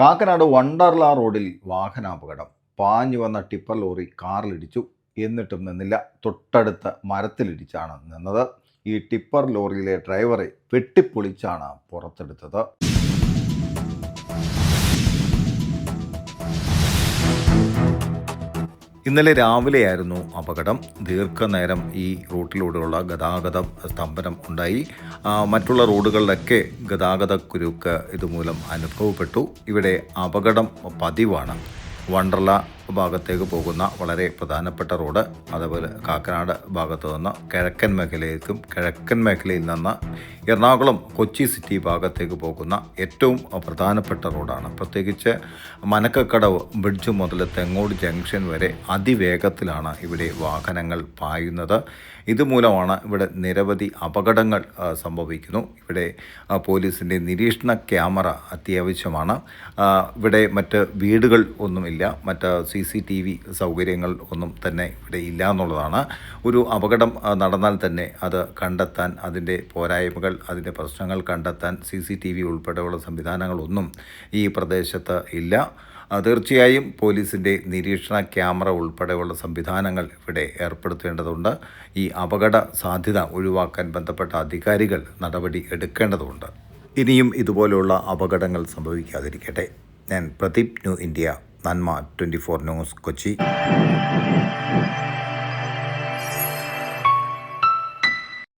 കാക്കനാട് വണ്ടർല റോഡിൽ വാഹനാപകടം. പാഞ്ഞു വന്ന ടിപ്പർ ലോറി കാറിലിടിച്ചു. എന്നിട്ടും നിന്നില്ല. തൊട്ടടുത്ത മരത്തിലിടിച്ചാണ് നിന്നത്. ഈ ടിപ്പർ ലോറിയിലെ ഡ്രൈവറെ വെട്ടിപ്പൊളിച്ചാണ് പുറത്തെടുത്തത്. ഇന്നലെ രാവിലെയായിരുന്നു അപകടം. ദീർഘനേരം ഈ റൂട്ടിലൂടെയുള്ള ഗതാഗത സ്തംഭനം ഉണ്ടായി. മറ്റുള്ള റോഡുകളിലൊക്കെ ഗതാഗത കുരുക്ക് ഇതുമൂലം അനുഭവപ്പെട്ടു. ഇവിടെ അപകടം പതിവാണ്. വണ്ടർല ഭാഗത്തേക്ക് പോകുന്ന വളരെ പ്രധാനപ്പെട്ട റോഡ്. അതേപോലെ കാക്കനാട് ഭാഗത്തു നിന്ന് കിഴക്കൻ മേഖലയിലേക്കും കിഴക്കൻ മേഖലയിൽ നിന്ന് എറണാകുളം കൊച്ചി സിറ്റി ഭാഗത്തേക്ക് പോകുന്ന ഏറ്റവും പ്രധാനപ്പെട്ട റോഡാണ്. പ്രത്യേകിച്ച് മനക്കക്കടവ് ബ്രിഡ്ജ് മുതൽ തെങ്ങോട് ജംഗ്ഷൻ വരെ അതിവേഗത്തിലാണ് ഇവിടെ വാഹനങ്ങൾ പായുന്നത്. ഇതുമൂലമാണ് ഇവിടെ നിരവധി അപകടങ്ങൾ സംഭവിക്കുന്നു. ഇവിടെ പോലീസിന്റെ നിരീക്ഷണ ക്യാമറ അത്യാവശ്യമാണ്. ഇവിടെ മറ്റ് വീടുകൾ ഒന്നുമില്ല. മറ്റ് സി സി ടി വി സൗകര്യങ്ങൾ ഒന്നും തന്നെ ഇവിടെ ഇല്ല എന്നുള്ളതാണ്. ഒരു അപകടം നടന്നാൽ തന്നെ അത് കണ്ടെത്താൻ അതിന്റെ പോരായ്മകൾ അതിന്റെ പ്രശ്നങ്ങൾ കണ്ടെത്താൻ സി സി ടി വി ഉൾപ്പെടെയുള്ള സംവിധാനങ്ങളൊന്നും ഈ പ്രദേശത്ത് ഇല്ല. തീർച്ചയായും പോലീസിന്റെ നിരീക്ഷണ ക്യാമറ ഉൾപ്പെടെയുള്ള സംവിധാനങ്ങൾ ഇവിടെ ഏർപ്പെടുത്തേണ്ടതുണ്ട്. ഈ അപകട സാധ്യത ഒഴിവാക്കാൻ ബന്ധപ്പെട്ട അധികാരികൾ നടപടി എടുക്കേണ്ടതുണ്ട്. ഇനിയും ഇതുപോലെയുള്ള അപകടങ്ങൾ സംഭവിക്കാതിരിക്കട്ടെ. ഞാൻ പ്രദീപ് ന്യൂ ഇന്ത്യ നന്മ ട്വന്റി ഫോർ ന്യൂസ് കൊച്ചി.